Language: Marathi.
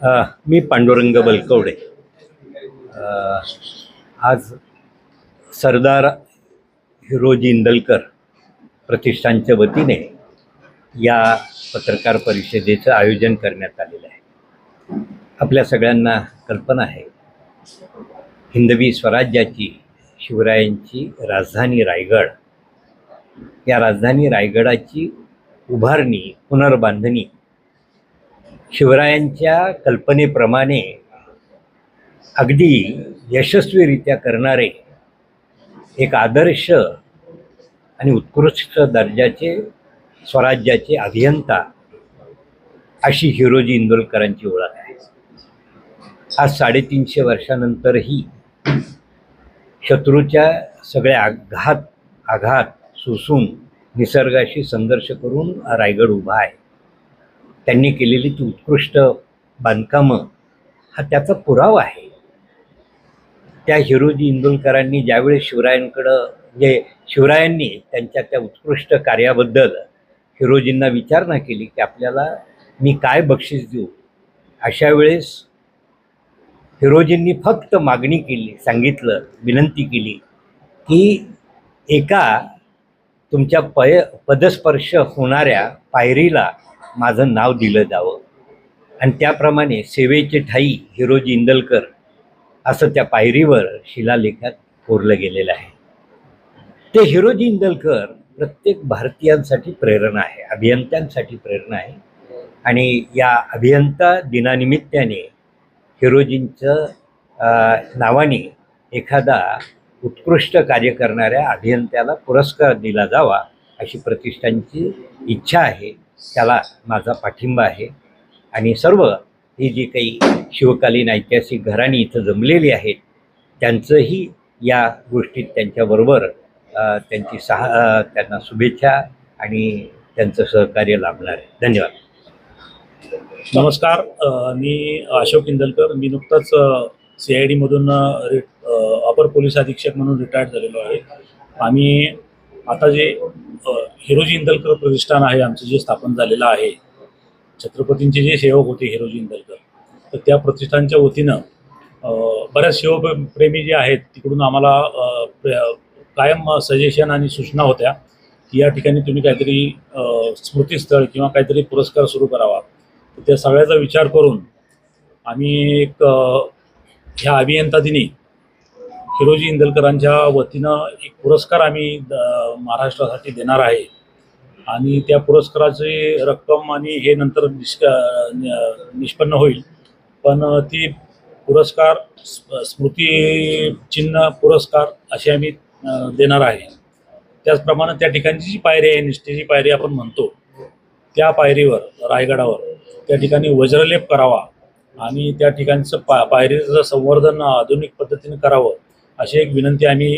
मी पांडुरंग बलकवडे. आज सरदार हिरोजी इंदलकर प्रतिष्ठानच्या वतीने या पत्रकार परिषदेचं आयोजन करण्यात आलेलं आहे. आपल्या सगळ्यांना कल्पना आहे हिंदवी स्वराज्याची शिवरायांची राजधानी रायगड. या राजधानी रायगडाची उभारणी पुनर्बांधणी शिवरायांच्या कल्पनेप्रमाणे अगदी यशस्वीरित्या करणारे एक आदर्श आणि उत्कृष्ट दर्जाचे स्वराज्याचे अभियंता अशी हिरोजी इंदोलकरांची ओळख आहे. आज साडेतीनशे वर्षानंतरही शत्रूच्या सगळ्या आघात आघात सोसून निसर्गाशी संघर्ष करून रायगड उभा आहे. त्यांनी केलेली ती उत्कृष्ट बांधकामं हा त्याचा पुरावा आहे. त्या हिरोजी इंदुलकरांनी ज्यावेळेस शिवरायांकडं म्हणजे शिवरायांनी त्यांच्या त्या उत्कृष्ट कार्याबद्दल हिरोजींना विचारणा केली की आपल्याला मी काय बक्षीस देऊ अशा वेळेस हिरोजींनी फक्त मागणी केली सांगितलं विनंती केली की एका तुमच्या पय पदस्पर्श होणाऱ्या पायरीला माझं नाव दिलं जावं. आणि त्याप्रमाणे सेवेचे ठाई हिरोजी इंदलकर असं त्या पायरीवर शिलालेखात कोरलं गेलेलं आहे. ते हिरोजी इंदलकर प्रत्येक भारतीयांसाठी प्रेरणा आहे अभियंत्यांसाठी प्रेरणा आहे. आणि या अभियंता दिनानिमित्ताने हिरोजींचं नावाने एखादा उत्कृष्ट कार्य करणाऱ्या अभियंत्याला पुरस्कार दिला जावा अशी प्रतिष्ठानची इच्छा आहे. त्याला माझा पाठिंबा आहे. आणि सर्व ही जी काही शिवकालीन ऐतिहासिक घराणी इथं जमलेली आहेत त्यांचंही या गोष्टीत त्यांच्याबरोबर त्यांची सहा त्यांना शुभेच्छा आणि त्यांचं सहकार्य लाभणार आहे. धन्यवाद. नमस्कार. मी अशोक इंदलकर. मी नुकताच सी आय डीमधून रि अपर पोलीस अधीक्षक म्हणून रिटायर्ड झालेलो आहे. आम्ही आता जे हिरोजी इंदलकर प्रतिष्ठान आहे आमचं जे स्थापन झालेलं आहे छत्रपतींचे जे सेवक होते हिरोजी इंदलकर तर त्या प्रतिष्ठानच्या वतीनं बऱ्याच शिवप्रेमी जे आहेत तिकडून आम्हाला कायम सजेशन आणि सूचना होत्या की या ठिकाणी तुम्ही काहीतरी स्मृतीस्थळ किंवा काहीतरी पुरस्कार सुरू करावा. त्या सगळ्याचा विचार करून आम्ही एक ह्या अभियंता दिनी हिरोजी इंदलकरांच्या वतीनं एक पुरस्कार आम्ही महाराष्ट्रासाठी देणार आहे. आणि त्या पुरस्काराची रक्कम आणि हे नंतर निष्क निष्पन्न होईल. पण ती पुरस्कार स्म- स्मृती चिन्ह पुरस्कार असे आम्ही देणार आहे. त्याचप्रमाणे त्या ठिकाणची जी पायरी आहे निष्ठेची पायरी आपण म्हणतो त्या पायरीवर रायगडावर त्या ठिकाणी वज्रलेप करावा आणि त्या ठिकाणचं पा पायरीचं संवर्धन आधुनिक पद्धतीने करावं. अशी एक विनंती आम्ही